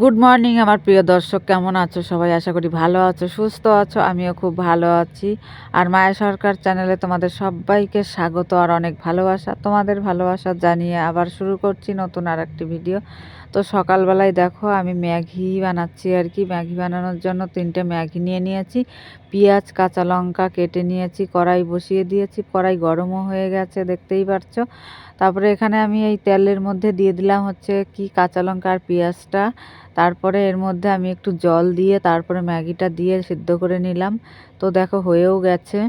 Good morning আমার প্রিয় দর্শক, কেমন আছো সবাই? আশা করি ভালো আছো, সুস্থ আছো, আমিও খুব ভালো আছি। আর মায়া সরকার চ্যানেলে তোমাদের সবাইকে স্বাগত আর অনেক ভালোবাসা। তোমাদের ভালোবাসা জানিয়ে আবার শুরু করছি নতুন আর একটি ভিডিও। তো সকালবেলায় দেখো আমি ম্যাগি বানাচ্ছি আর কি। ম্যাগি বানানোর জন্য তিনটে ম্যাগি নিয়ে নিয়েছি। পেঁয়াজ, কাঁচা লঙ্কা কেটে নিয়েছি, কড়াই বসিয়ে দিয়েছি। কড়াই গরমও হয়ে গেছে, দেখতেই পারছ। তারপরে এখানে আমি এই তেলের মধ্যে দিয়ে দিলাম হচ্ছে কি কাঁচা লঙ্কা আর পেঁয়াজটা। তারপরে এর মধ্যে আমি একটু জল দিয়ে তারপরে ম্যাগিটা দিয়ে সিদ্ধ করে নিলাম। তো দেখো হয়েও গেছে।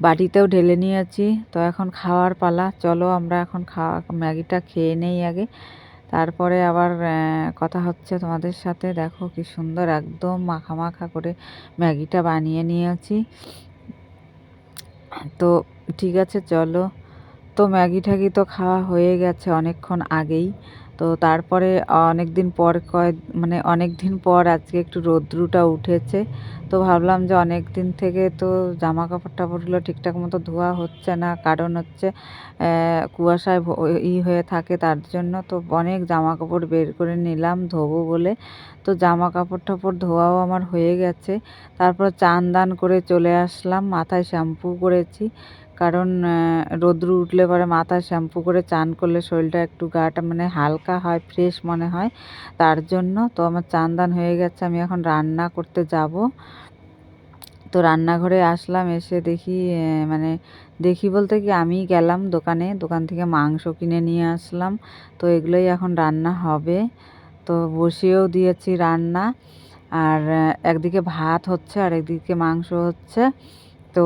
বাটিতেও ঢেলে নিয়েছি। তো এখন খাওয়ার পালা। চলো আমরা এখন খাওয়া ম্যাগিটা খেয়ে নেই আগে। তারপরে আবার কথা হচ্ছে তোমাদের সাথে। দেখো কি সুন্দর একদম মাখা মাখা করে ম্যাগিটা বানিয়ে নিয়েছি। তো ঠিক আছে, চলো। তো ম্যাগি ঠ্যাগি তো খাওয়া হয়ে গেছে অনেকক্ষণ আগেই। তো তারপরে অনেক দিন পর কয় মানে অনেক দিন পর আজকে একটু রৌদ্রুটা উঠেছে। তো ভাবলাম যে অনেক দিন থেকে তো জামা কাপড় টাপড়গুলো ঠিকঠাক মতো ধোয়া হচ্ছে না। কারণ হচ্ছে কুয়াশায় ই হয়ে থাকে তার জন্য তো অনেক জামা কাপড় বের করে নিলাম ধোবো বলে। তো জামা কাপড় টাপড় ধোয়াও আমার হয়ে গেছে। তারপর চান দান করে চলে আসলাম। মাথায় শ্যাম্পু করেছি। কারণ রোদ্র উঠলে পরে মাথায় শ্যাম্পু করে চান করলে শরীরটা একটু গাটা মানে হালকা হয়, ফ্রেশ মনে হয়। তার জন্য তো আমার চান দান হয়ে গেছে, আমি এখন রান্না করতে যাব। তো রান্নাঘরে আসলাম, এসে দেখি মানে দেখি বলতে কি আমি গেলাম দোকানে, দোকান থেকে মাংস কিনে নিয়ে আসলাম। তো এগুলোই এখন রান্না হবে। তো বসিয়েও দিয়েছি রান্না। আর একদিকে ভাত হচ্ছে আর একদিকে মাংস হচ্ছে। তো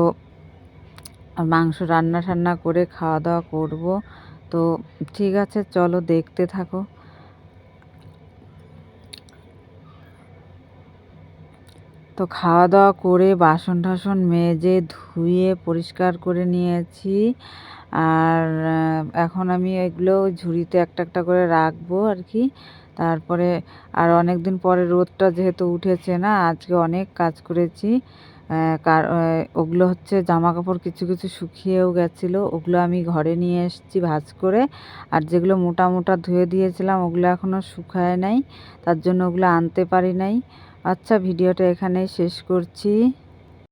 মাংস রান্না টান্না করে খাওয়া দাওয়া করব। তো ঠিক আছে, চলো দেখতে থাকো। তো খাওয়া দাওয়া করে বাসন টাসন মেজে ধুয়ে পরিষ্কার করে নিয়েছি। আর এখন আমি এগুলো ঝুড়িতে একটা একটা করে রাখব আর কি। তারপরে আর অনেক দিন পরে রোদটা যেহেতু উঠেছে না, আজকে অনেক কাজ করেছি। কার ওগুলো হচ্ছে জামা কাপড় কিছু কিছু শুকিয়েও গেছিল, ওগুলো আমি ঘরে নিয়ে এসেছি ভাজ করে। আর যেগুলো মোটা মোটা ধুয়ে দিয়েছিলাম, ওগুলো এখনও শুকায় নাই, তার জন্য ওগুলো আনতে পারি নাই। আচ্ছা ভিডিওটা এখানেই শেষ করছি।